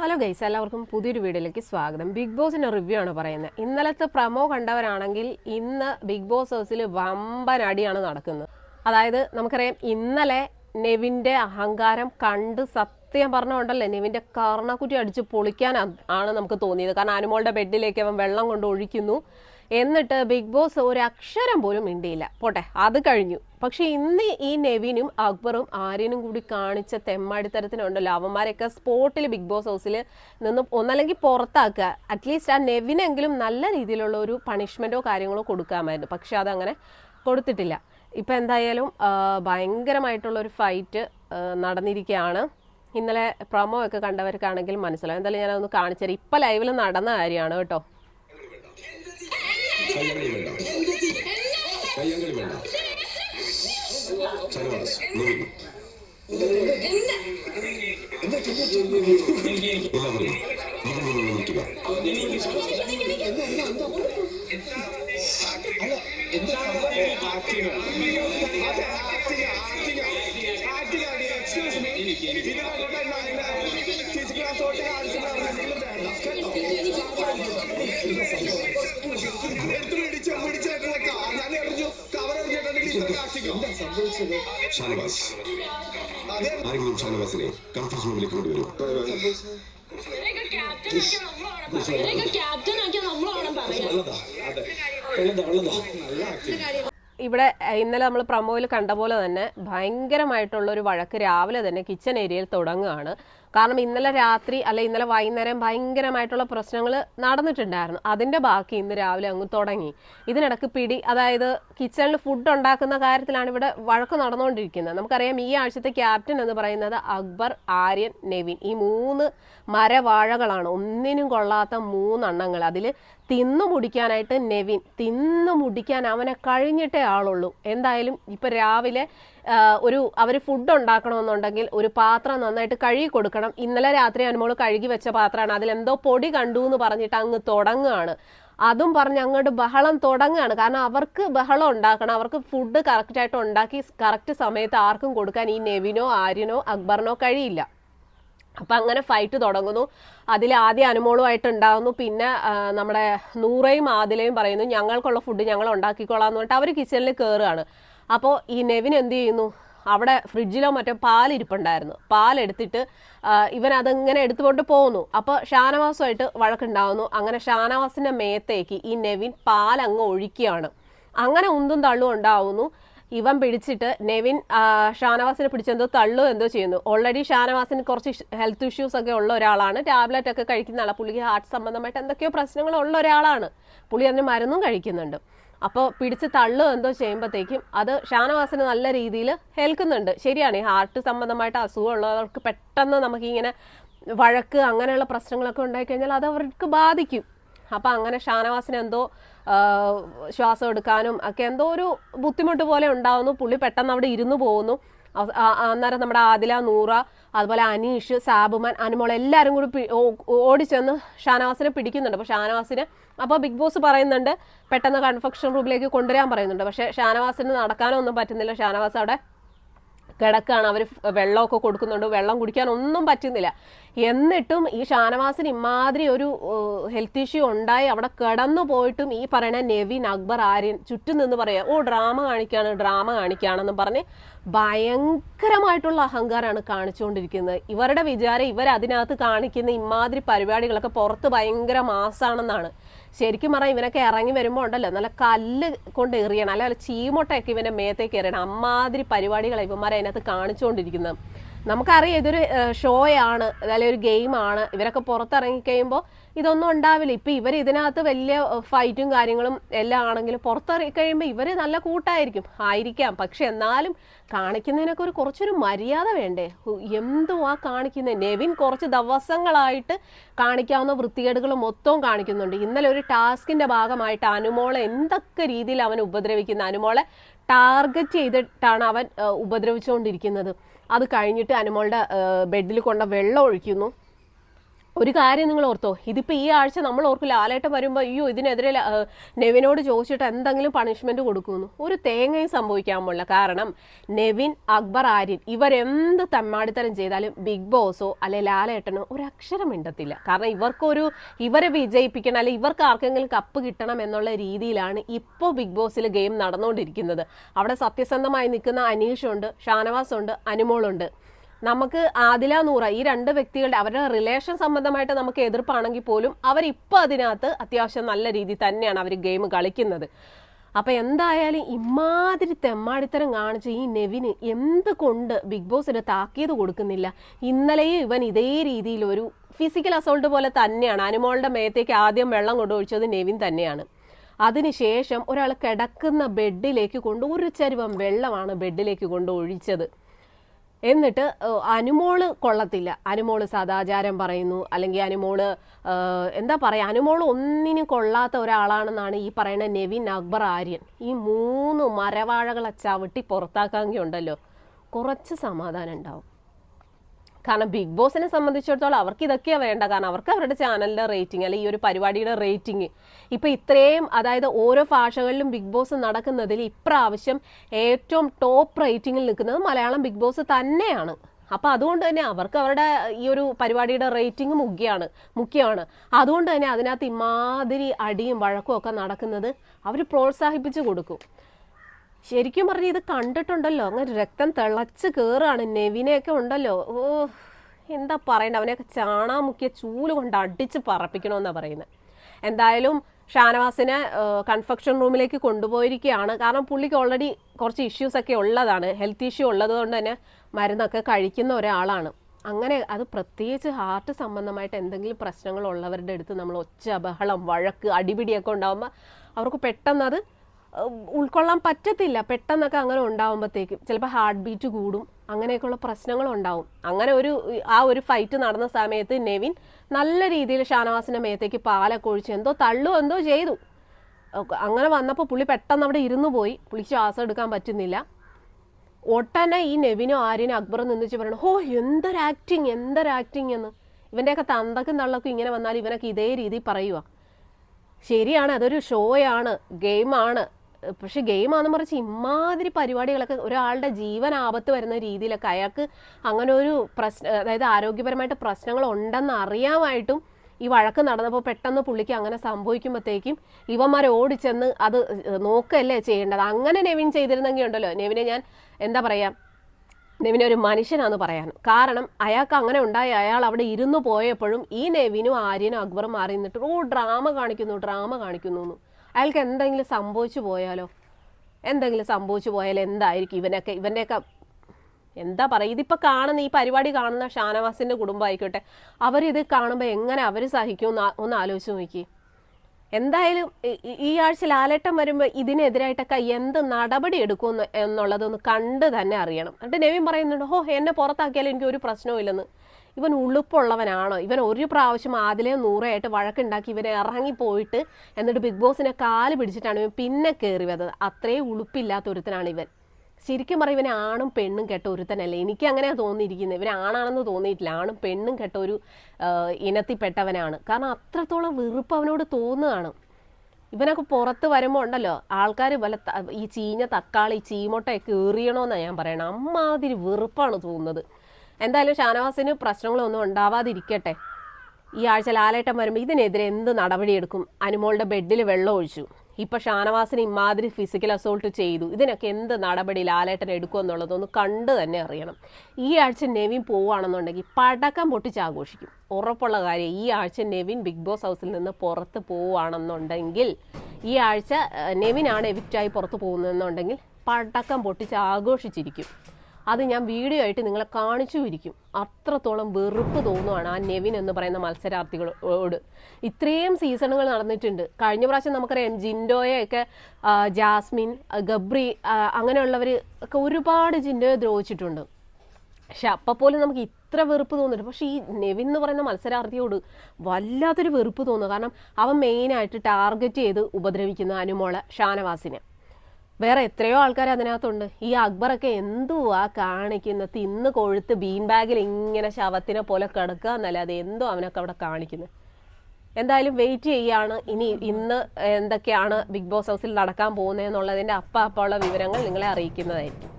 Hello guys എല്ലാവർക്കും പുതിയൊരു വീഡിയോയിലേക്ക് സ്വാഗതം. ബിഗ് ബോസിന്റെ റിവ്യൂ ആണ് പറയുന്നത്. ഇന്നലത്തെ പ്രമോ കണ്ടവരാണെങ്കിൽ ഇന്ന് ബിഗ് ബോസ് ഹൗസിൽ വമ്പൻ അടിയാണ് നടക്കുന്നത്. അതായത് നമുക്കറിയാം ഇന്നലെ നെവിന്റെ അഹങ്കാരം കണ്ട് സത്യം പറഞ്ഞുകൊണ്ടല്ലേ നെവിന്റെ കർണക്കുറ്റി അടിച്ച് പൊളിക്കാൻ ആണ് നമുക്ക് തോന്നിയത്. കാരണം അനുമോളുടെ ബെഡിലേക്ക് അവൻ വെള്ളം കൊണ്ട് ഒഴിക്കുന്നു. എന്നിട്ട് ബിഗ് ബോസ് ഒരു അക്ഷരം പോലും മിണ്ടിയില്ല. പോട്ടെ അത് കഴിഞ്ഞു. പക്ഷെ ഇന്ന് ഈ നെവിനും അക്ബറും ആര്യനും കൂടി കാണിച്ച തെമ്മാടിത്തരത്തിനുണ്ടല്ലോ. അവന്മാരെയൊക്കെ സ്പോട്ടിൽ ബിഗ് ബോസ് ഹൗസിൽ നിന്ന് ഒന്നല്ലെങ്കിൽ പുറത്താക്കുക. അറ്റ്ലീസ്റ്റ് ആ നെവിനെങ്കിലും നല്ല രീതിയിലുള്ള ഒരു പണിഷ്മെന്റോ കാര്യങ്ങളോ കൊടുക്കാമായിരുന്നു. പക്ഷെ അതങ്ങനെ കൊടുത്തിട്ടില്ല. ഇപ്പം എന്തായാലും ഭയങ്കരമായിട്ടുള്ളൊരു ഫൈറ്റ് നടന്നിരിക്കുകയാണ്. ഇന്നലെ പ്രൊമോ ഒക്കെ കണ്ടവർക്കാണെങ്കിൽ മനസ്സിലാവും. എന്തായാലും ഞാനൊന്ന് കാണിച്ചു തരാം ഇപ്പം ലൈവിൽ നടന്ന കാര്യമാണ് കേട്ടോ. കയ്യങ്കളി വേണ്ട. കയ്യങ്കളി വേണ്ട. ഷനവാസ് നീ എല്ലാവരും ഇതിൽ നിന്ന് നിൽക്കുക. ഷാനവാസ്. ആരെങ്കിലും ഷാനവാസിനെ കൺഫ്യൂഷൻ റൂമിലേക്ക് കൊണ്ടുവരും. ഇവിടെ ഇന്നലെ നമ്മൾ പ്രമോയിൽ കണ്ട പോലെ തന്നെ ഭയങ്കരമായിട്ടുള്ള ഒരു വഴക്ക് രാവിലെ തന്നെ കിച്ചൺ ഏരിയയിൽ തുടങ്ങുകയാണ്. കാരണം ഇന്നലെ രാത്രി അല്ലെ ഇന്നലെ വൈകുന്നേരം ഭയങ്കരമായിട്ടുള്ള പ്രശ്നങ്ങൾ നടന്നിട്ടുണ്ടായിരുന്നു. അതിന്റെ ബാക്കി ഇന്ന് രാവിലെ അങ്ങ് തുടങ്ങി. ഇതിനിടക്ക് പിടി അതായത് കിച്ചണിൽ ഫുഡ് ഉണ്ടാക്കുന്ന കാര്യത്തിലാണ് ഇവിടെ വഴക്ക് നടന്നുകൊണ്ടിരിക്കുന്നത്. നമുക്കറിയാം ഈ ആഴ്ചത്തെ ക്യാപ്റ്റൻ എന്ന് പറയുന്നത് അക്ബർ ആര്യൻ നെവിൻ. ഈ മൂന്ന് മരവാഴകളാണ്. ഒന്നിനും കൊള്ളാത്ത മൂന്നെണ്ണങ്ങൾ. അതിൽ തിന്നു മുടിക്കാനായിട്ട് നെവിൻ തിന്നു മുടിക്കാൻ അവനെ കഴിഞ്ഞിട്ടേ ആളുള്ളൂ. എന്തായാലും ഇപ്പം രാവിലെ ഒരു അവർ ഫുഡ് ഉണ്ടാക്കണമെന്നുണ്ടെങ്കിൽ ഒരു പാത്രം നന്നായിട്ട് കഴുകി കൊടുക്കണം. ഇന്നലെ രാത്രി അനുമോൾ കഴുകി വെച്ച പാത്രമാണ്. അതിലെന്തോ പൊടി കണ്ടു എന്ന് പറഞ്ഞിട്ട് അങ്ങ് തുടങ്ങുകയാണ്. അതും പറഞ്ഞ് അങ്ങോട്ട് ബഹളം തുടങ്ങുകയാണ്. കാരണം അവർക്ക് ബഹളം ഉണ്ടാക്കണം. അവർക്ക് ഫുഡ് കറക്റ്റായിട്ട് ഉണ്ടാക്കി കറക്റ്റ് സമയത്ത് ആർക്കും കൊടുക്കാൻ ഈ നെവിനോ ആര്യനോ അക്ബറിനോ കഴിയില്ല. അപ്പം അങ്ങനെ ഫൈറ്റ് തുടങ്ങുന്നു. അതിൽ ആദ്യം അനുമോളുമായിട്ട് ഉണ്ടാകുന്നു പിന്നെ നമ്മുടെ നൂറയും ആദിലയും പറയുന്നു ഞങ്ങൾക്കുള്ള ഫുഡ് ഞങ്ങൾ ഉണ്ടാക്കിക്കോളാം എന്ന് പറഞ്ഞിട്ട് അവർ കിച്ചണിൽ കയറുകയാണ് അപ്പോൾ ഈ നെവിൻ എന്ത് ചെയ്യുന്നു? അവിടെ ഫ്രിഡ്ജിലോ മറ്റോ പാലിരിപ്പുണ്ടായിരുന്നു. പാലെടുത്തിട്ട് ഇവൻ അതിങ്ങനെ എടുത്തുകൊണ്ട് പോകുന്നു. അപ്പോൾ ഷാനവാസുമായിട്ട് വഴക്കുണ്ടാവുന്നു. അങ്ങനെ ഷാനവാസിന്റെ മേത്തേക്ക് ഈ നെവിൻ പാൽ അങ്ങ് ഒഴിക്കുകയാണ്. അങ്ങനെ ഉന്തും തള്ളും ഉണ്ടാവുന്നു. ഇവൻ പിടിച്ചിട്ട് നെവിൻ ഷാനവാസിനെ പിടിച്ചെന്തോ തള്ളു എന്തോ ചെയ്യുന്നു. ഓൾറെഡി ഷാനവാസിന് കുറച്ച് ഹെൽത്ത് ഇഷ്യൂസ് ഒക്കെ ഉള്ള ഒരാളാണ്. ടാബ്ലറ്റ് ഒക്കെ കഴിക്കുന്ന ആളാണ് പുള്ളിക്ക് ഹാർട്ട് സംബന്ധമായിട്ട് എന്തൊക്കെയോ പ്രശ്നങ്ങൾ ഉള്ള ഒരാളാണ്. പുള്ളി അതിന് മരുന്നും കഴിക്കുന്നുണ്ട്. അപ്പോൾ പിടിച്ച് തള്ളു എന്തോ ചെയ്യുമ്പോഴത്തേക്കും അത് ഷാനവാസിന് നല്ല രീതിയിൽ ഹെൽക്കുന്നുണ്ട് ശരിയാണ് ഈ ഹാർട്ട് സംബന്ധമായിട്ട് അസുഖം ഉള്ളവർക്ക് പെട്ടെന്ന് നമുക്കിങ്ങനെ വഴക്ക് അങ്ങനെയുള്ള പ്രശ്നങ്ങളൊക്കെ ഉണ്ടായിക്കഴിഞ്ഞാൽ അത് അവർക്ക് ബാധിക്കും. അപ്പം അങ്ങനെ ഷാനവാസിന് എന്തോ ശ്വാസം എടുക്കാനും ഒക്കെ എന്തോ ഒരു ബുദ്ധിമുട്ട് പോലെ ഉണ്ടാവുന്നു. പുള്ളി പെട്ടെന്ന് അവിടെ ഇരുന്നു പോകുന്നു. അന്നേരം നമ്മുടെ ആദില നൂറ അതുപോലെ അനീഷ് സാബുമാൻ അനുമോൾ എല്ലാവരും കൂടി ഓടി ചെന്ന് ഓടിച്ചെന്ന് ഷാനവാസിനെ പിടിക്കുന്നുണ്ട്. അപ്പോൾ ഷാനവാസിനെ അപ്പോൾ ബിഗ് ബോസ് പറയുന്നുണ്ട് പെട്ടെന്ന് കൺഫെക്ഷൻ റൂമിലേക്ക് കൊണ്ടുവരാൻ പറയുന്നുണ്ട്. പക്ഷേ ഷാനവാസിന് നടക്കാനൊന്നും പറ്റുന്നില്ല. ഷാനവാസ് അവിടെ കിടക്കാണ്. അവർ വെള്ളമൊക്കെ കൊടുക്കുന്നുണ്ട്. വെള്ളം കുടിക്കാൻ ഒന്നും പറ്റുന്നില്ല. എന്നിട്ടും ഈ ഷാനവാസിന് ഇമാതിരി ഒരു ഹെൽത്ത് ഇഷ്യൂ ഉണ്ടായി. അവിടെ കിടന്നു പോയിട്ടും ഈ പറയുന്ന നെവിൻ അക്ബർ ആര്യൻ ചുറ്റും നിന്ന് പറയുക ഓ ഡ്രാമ കാണിക്കാണ് ഡ്രാമ കാണിക്കുകയാണെന്ന് പറഞ്ഞ് ഭയങ്കരമായിട്ടുള്ള അഹങ്കാരമാണ് കാണിച്ചുകൊണ്ടിരിക്കുന്നത്. ഇവരുടെ വിചാരം ഇവർ അതിനകത്ത് കാണിക്കുന്ന ഇമാതിരി പരിപാടികളൊക്കെ പുറത്ത് ഭയങ്കര മാസാണെന്നാണ്. ശരിക്കും പറഞ്ഞാൽ ഇവനൊക്കെ ഇറങ്ങി വരുമ്പോൾ ഉണ്ടല്ലോ നല്ല കല്ല് കൊണ്ട് എറിയണം അല്ല ചീമൊട്ടയൊക്കെ ഇവന്റെ മേത്തേക്ക് എറിയണം അമ്മാതിരി പരിപാടികളെ ഇവന്മാരെ അതിനകത്ത് കാണിച്ചുകൊണ്ടിരിക്കുന്നത്. നമുക്കറിയാം ഇതൊരു ഷോയാണ് ആണ് അല്ലെങ്കിൽ ഒരു ഗെയിമാണ് ഇവരൊക്കെ പുറത്തിറങ്ങി കഴിയുമ്പോൾ ഇതൊന്നും ഉണ്ടാവില്ല. ഇപ്പം ഇവർ ഇതിനകത്ത് വലിയ ഫൈറ്റും കാര്യങ്ങളും എല്ലാം ആണെങ്കിലും പുറത്തിറങ്ങി കഴിയുമ്പോൾ ഇവർ നല്ല കൂട്ടായിരിക്കും. ആയിരിക്കാം. പക്ഷെ എന്നാലും കാണിക്കുന്നതിനൊക്കെ ഒരു കുറച്ചൊരു മര്യാദ വേണ്ടേ? എന്തോ ആ കാണിക്കുന്നത് നെവിൻ കുറച്ച് ദിവസങ്ങളായിട്ട് കാണിക്കാവുന്ന വൃത്തികേടുകൾ മൊത്തവും കാണിക്കുന്നുണ്ട്. ഇന്നലെ ഒരു ടാസ്കിന്റെ ഭാഗമായിട്ട് അനുമോളെ എന്തൊക്കെ രീതിയിൽ അവൻ ഉപദ്രവിക്കുന്ന? അനുമോളെ ടാർഗറ്റ് ചെയ്തിട്ടാണ് അവൻ ഉപദ്രവിച്ചുകൊണ്ടിരിക്കുന്നത്. അത് കഴിഞ്ഞിട്ട് അനുമോളുടെ ബെഡിൽ കൊണ്ട വെള്ളം ഒഴിക്കുന്നു. ഒരു കാര്യം നിങ്ങൾ ഓർത്തോ. ഇതിപ്പോൾ ഈ ആഴ്ച നമ്മൾ ഓർക്കും ആലേട്ടം വരുമ്പോൾ അയ്യോ ഇതിനെതിരെ നെവിനോട് ചോദിച്ചിട്ട് എന്തെങ്കിലും പണിഷ്മെന്റ് കൊടുക്കുമെന്ന്. ഒരു തേങ്ങയും സംഭവിക്കാൻ പോലുള്ള കാരണം നെവിൻ അക്ബർ ആര്യൻ ഇവരെന്ത് തമ്മാടിത്തരം ചെയ്താലും ബിഗ് ബോസോ അല്ലെ ലാലേട്ടനോ ഒരു അക്ഷരം മിണ്ടത്തില്ല. കാരണം ഇവർക്കൊരു ഇവരെ വിജയിപ്പിക്കണം അല്ലെ ഇവർക്ക് ആർക്കെങ്കിലും കപ്പ് കിട്ടണം എന്നുള്ള രീതിയിലാണ് ഇപ്പോൾ ബിഗ് ബോസിൽ ഗെയിം നടന്നുകൊണ്ടിരിക്കുന്നത് അവിടെ സത്യസന്ധമായി നിൽക്കുന്ന അനീഷുണ്ട് ഷാനവാസുണ്ട് അനുമോളുണ്ട്. നമുക്ക് ആദില നൂറ ഈ രണ്ട് വ്യക്തികളുടെ അവരുടെ റിലേഷൻ സംബന്ധമായിട്ട് നമുക്ക് എതിർപ്പാണെങ്കിൽ പോലും അവരിപ്പോൾ അതിനകത്ത് അത്യാവശ്യം നല്ല രീതി തന്നെയാണ് അവർ ഗെയിം കളിക്കുന്നത്. അപ്പം എന്തായാലും ഇമാതിരി തെമ്മാടിത്തരം കാണിച്ച് ഈ നെവിന് എന്ത് കൊണ്ട് ബിഗ് ബോസിന് താക്കീത് കൊടുക്കുന്നില്ല? ഇന്നലെയും ഇവൻ ഇതേ രീതിയിൽ ഒരു ഫിസിക്കൽ അസോൾട്ട് പോലെ തന്നെയാണ്. അനുമോളുടെ മേത്തേക്ക് ആദ്യം വെള്ളം കൊണ്ടുപോയിച്ചത് നെവിൻ തന്നെയാണ്. അതിനുശേഷം ഒരാൾ കിടക്കുന്ന ബെഡിലേക്ക് കൊണ്ട് ഒരു ചരുവം വെള്ളമാണ് ബെഡിലേക്ക് കൊണ്ട് ഒഴിച്ചത്. എന്നിട്ട് അനുമോൾ കൊള്ളത്തില്ല. അനുമോൾ സദാചാരം പറയുന്നു. അല്ലെങ്കിൽ അനുമോൾ എന്താ പറയുക അനുമോൾ ഒന്നിനും കൊള്ളാത്ത ഒരാളാണെന്നാണ് ഈ പറയുന്ന നെവിൻ അക്ബർ ആര്യൻ. ഈ മൂന്ന് മരവാഴകളെ ചവിട്ടി പുറത്താക്കാമെങ്കിൽ ഉണ്ടല്ലോ. കുറച്ച് സമാധാനം ഉണ്ടാവും. കാരണം ബിഗ് ബോസിനെ സംബന്ധിച്ചിടത്തോളം അവർക്ക് ഇതൊക്കെയാണ് വേണ്ട. കാരണം അവർക്ക് അവരുടെ ചാനലിന്റെ റേറ്റിംഗ് അല്ലെങ്കിൽ ഈ ഒരു പരിപാടിയുടെ റേറ്റിംഗ് ഇപ്പോൾ ഇത്രയും അതായത് ഓരോ ഭാഷകളിലും ബിഗ് ബോസ് നടക്കുന്നതിൽ ഇപ്രാവശ്യം ഏറ്റവും ടോപ്പ് റേറ്റിംഗിൽ നിൽക്കുന്നത് മലയാളം ബിഗ് ബോസ് തന്നെയാണ്. അപ്പോൾ അതുകൊണ്ട് തന്നെ അവർക്ക് അവരുടെ ഈ ഒരു പരിപാടിയുടെ റേറ്റിംഗ് മുഖ്യമാണ് മുഖ്യമാണ്. അതുകൊണ്ട് തന്നെ അതിനകത്ത് ഇമാതിരി അടിയും വഴക്കും ഒക്കെ നടക്കുന്നത് അവർ പ്രോത്സാഹിപ്പിച്ചു കൊടുക്കും. ശരിക്കും പറഞ്ഞ ഇത് കണ്ടിട്ടുണ്ടല്ലോ. അങ്ങനെ രക്തം തിളച്ച് കയറുകയാണ് നെവിനെയൊക്കെ ഉണ്ടല്ലോ. ഓ എന്താ പറയണ്ട അവനെയൊക്കെ ചാണാമുക്കിയ ചൂൽ കൊണ്ട് അടിച്ച് പറപ്പിക്കണമെന്നാണ് പറയുന്നത് എന്തായാലും ഷാനവാസിനെ കൺഫെക്ഷൻ റൂമിലേക്ക് കൊണ്ടുപോയിരിക്കുകയാണ്. കാരണം പുള്ളിക്ക് ഓൾറെഡി കുറച്ച് ഇഷ്യൂസൊക്കെ ഉള്ളതാണ്. ഹെൽത്ത് ഇഷ്യൂ ഉള്ളത് കൊണ്ട് തന്നെ മരുന്നൊക്കെ കഴിക്കുന്ന ഒരാളാണ്. അങ്ങനെ അത് പ്രത്യേകിച്ച് ഹാർട്ട് സംബന്ധമായിട്ട് എന്തെങ്കിലും പ്രശ്നങ്ങൾ ഉള്ളവരുടെ അടുത്ത് നമ്മൾ ഒച്ച ബഹളം വഴക്ക് അടിപിടിയൊക്കെ ഉണ്ടാകുമ്പോൾ അവർക്ക് പെട്ടെന്ന് അത് ഉൾക്കൊള്ളാൻ പറ്റത്തില്ല. പെട്ടെന്നൊക്കെ അങ്ങനെ ഉണ്ടാവുമ്പോഴത്തേക്കും ചിലപ്പോൾ ഹാർട്ട് ബീറ്റ് കൂടും. അങ്ങനെയൊക്കെയുള്ള പ്രശ്നങ്ങൾ ഉണ്ടാവും. അങ്ങനെ ഒരു ആ ഒരു ഫൈറ്റ് നടന്ന സമയത്ത് നെവിൻ നല്ല രീതിയിൽ ഷാനവാസിന്റെ മേത്തേക്ക് പാലൊക്കെ ഒഴിച്ച് എന്തോ തള്ളു എന്തോ ചെയ്തു. അങ്ങനെ വന്നപ്പോൾ പുള്ളി പെട്ടെന്ന് അവിടെ ഇരുന്നു പോയി. പുള്ളിക്ക് ശ്വാസം എടുക്കാൻ പറ്റുന്നില്ല. ഒട്ടനെ ഈ നെവിനോ ആര്യനും അക്ബറും നിന്നിച്ച് പറയണം ഹോ എന്തൊരു ആക്ടിങ് എന്തൊരു ആക്ടിങ് എന്ന്. ഇവന്റെയൊക്കെ തന്തക്കും തള്ളക്കും ഇങ്ങനെ വന്നാൽ ഇവനൊക്കെ ഇതേ രീതി പറയുക ശരിയാണ് അതൊരു ഷോയാണ് ഗെയിമാണ് പക്ഷെ ഗെയിമാണെന്ന് മറിച്ച് ഇമാതിരി പരിപാടികളൊക്കെ ഒരാളുടെ ജീവൻ ആപത്ത് വരുന്ന രീതിയിലൊക്കെ അയാൾക്ക് അങ്ങനെ ഒരു പ്രശ്ന അതായത് ആരോഗ്യപരമായിട്ട് പ്രശ്നങ്ങൾ ഉണ്ടെന്ന് അറിയാമായിട്ടും ഈ വഴക്ക് നടന്നപ്പോൾ പെട്ടെന്ന് പുള്ളിക്ക് അങ്ങനെ സംഭവിക്കുമ്പോഴത്തേക്കും ഇവന്മാരെ ഓടിച്ചെന്ന് അത് നോക്കല്ലേ ചെയ്യേണ്ടത്. അങ്ങനെ നെവിൻ ചെയ്തിരുന്നെങ്കിൽ ഉണ്ടല്ലോ. നെവിനെ ഞാൻ എന്താ പറയുക നെവിനെ ഒരു മനുഷ്യനാന്ന് പറയാൻ. കാരണം അയാൾക്ക് അങ്ങനെ ഉണ്ടായി അയാൾ അവിടെ ഇരുന്നു പോയപ്പോഴും ഈ നെവിനും ആര്യനും അക്ബറും മാറി നിന്നിട്ട് ഓ ഡ്രാമ കാണിക്കുന്നു ഡ്രാമ കാണിക്കുന്നു അയാൾക്ക് എന്തെങ്കിലും സംഭവിച്ചു പോയാലോ? എന്തെങ്കിലും സംഭവിച്ചു പോയാൽ എന്തായിരിക്കും ഇവനൊക്കെ? ഇവന്റെയൊക്കെ എന്താ പറയുക? ഇതിപ്പോൾ കാണുന്ന ഈ പരിപാടി കാണുന്ന ഷാനവാസിന്റെ കുടുംബം ആയിക്കോട്ടെ അവരിത് കാണുമ്പോൾ എങ്ങനെ അവർ സഹിക്കും എന്ന് ഒന്ന് ആലോചിച്ച് നോക്കി എന്തായാലും ഈ ആഴ്ച ലാലേട്ടം വരുമ്പോൾ ഇതിനെതിരായിട്ടൊക്കെ എന്ത് നടപടി എടുക്കും എന്നുള്ളതൊന്ന് കണ്ട് തന്നെ അറിയണം. എന്നിട്ട് നെവിൻ പറയുന്നുണ്ട് ഓ എന്നെ പുറത്താക്കിയാലും എനിക്ക് ഒരു പ്രശ്നവും ഇല്ലെന്ന്. ഇവൻ ഉളുപ്പുള്ളവനാണോ? ഇവൻ ഒരു പ്രാവശ്യം ആദിലെ നൂറായിട്ട് വഴക്കുണ്ടാക്കി ഇവനെ ഇറങ്ങിപ്പോയിട്ട് എന്നിട്ട് ബിഗ് ബോസിനെ കാൽ പിടിച്ചിട്ടാണ് ഇവൻ പിന്നെ കയറി വന്നത്. അത്രയും ഉളുപ്പില്ലാത്ത ഒരുത്തനാണ് ഇവൻ. ശരിക്കും പറയും ഇവനെ ആണും പെണ്ണും കെട്ട ഒരുത്തനല്ല? എനിക്ക് അങ്ങനെ തോന്നിയിരിക്കുന്നത് ഇവൻ ആണാണെന്ന് തോന്നിയിട്ടില്ല. ആണും പെണ്ണും കേട്ട ഒരു ഇനത്തിൽപ്പെട്ടവനാണ്. കാരണം അത്രത്തോളം വെറുപ്പ് അവനോട് തോന്നുകയാണ്. ഇവനൊക്കെ പുറത്ത് വരുമ്പോൾ ഉണ്ടല്ലോ ആൾക്കാർ വല്ല ഈ ചീഞ്ഞ തക്കാളി ചീമൊട്ടയൊക്കെ എറിയണമെന്നാണ് ഞാൻ പറയണത് അമ്മാതിരി വെറുപ്പാണ് തോന്നുന്നത്. എന്തായാലും ഷാനവാസിന് പ്രശ്നങ്ങളൊന്നും ഉണ്ടാവാതിരിക്കട്ടെ. ഈ ആഴ്ച ലാലേട്ടൻ വരുമ്പോൾ ഇതിനെതിരെ എന്ത് നടപടിയെടുക്കും? അനുമോളുടെ ബെഡിൽ വെള്ളം ഒഴിച്ചു. ഇപ്പൊ ഷാനവാസിന് ഇമാതിരി ഫിസിക്കൽ അസോൾട്ട് ചെയ്തു. ഇതിനൊക്കെ എന്ത് നടപടി ലാലേട്ടൻ എടുക്കും എന്നുള്ളതൊന്ന് കണ്ടു തന്നെ അറിയണം. ഈ ആഴ്ച നെവിൻ പോവുകയാണെന്നുണ്ടെങ്കിൽ പടക്കം പൊട്ടിച്ച് ആഘോഷിക്കും. ഉറപ്പുള്ള കാര്യം ഈ ആഴ്ച നെവിൻ ബിഗ് ബോസ് ഹൗസിൽ നിന്ന് പുറത്ത് പോവുകയാണെന്നുണ്ടെങ്കിൽ ഈ ആഴ്ച നെവിനാണ് എവിക്റ്റായി പുറത്ത് പോകുന്നതെന്നുണ്ടെങ്കിൽ പടക്കം പൊട്ടിച്ച് ആഘോഷിച്ചിരിക്കും. അത് ഞാൻ വീഡിയോ ആയിട്ട് നിങ്ങളെ കാണിച്ചു ഇരിക്കും അത്രത്തോളം വെറുപ്പ് തോന്നുവാണ് ആ നെവിൻ എന്ന് പറയുന്ന മത്സരാർത്ഥികളോട്. ഇത്രയും സീസണുകൾ നടന്നിട്ടുണ്ട്. കഴിഞ്ഞ പ്രാവശ്യം നമുക്കറിയാം ജിൻഡോയൊക്കെ ഒക്കെ ജാസ്മിൻ ഗബ്രി അങ്ങനെയുള്ളവർ ഒക്കെ ഒരുപാട് ജിൻഡോയെ ദ്രോഹിച്ചിട്ടുണ്ട്. പക്ഷെ അപ്പം പോലും നമുക്ക് ഇത്ര വെറുപ്പ് തോന്നില്ല. പക്ഷേ ഈ നെവിൻ എന്ന് പറയുന്ന മത്സരാർത്ഥിയോട് വല്ലാത്തൊരു വെറുപ്പ് തോന്നുന്നു. കാരണം അവൻ മെയിനായിട്ട് ടാർഗറ്റ് ചെയ്ത് ഉപദ്രവിക്കുന്ന അനുമോളെ ഷാനവാസിനെ. വേറെ എത്രയോ ആൾക്കാർ അതിനകത്തുണ്ട്. ഈ അക്ബറൊക്കെ ആ കാണിക്കുന്നത് തിന്ന് കൊഴുത്ത് ബീൻ ബാഗിൽ ഇങ്ങനെ ശവത്തിനെ പോലെ കിടക്കുക എന്നല്ലാതെ എന്തോ അവനൊക്കെ അവിടെ കാണിക്കുന്നത് എന്തായാലും വെയിറ്റ് ചെയ്യാണ്. ഇനി ഇന്ന് എന്തൊക്കെയാണ് ബിഗ് ബോസ് ഹൗസിൽ നടക്കാൻ പോകുന്നതെന്നുള്ളതിന്റെ അപ്പ അപ്പമുള്ള വിവരങ്ങൾ നിങ്ങളെ അറിയിക്കുന്നതായിരിക്കും.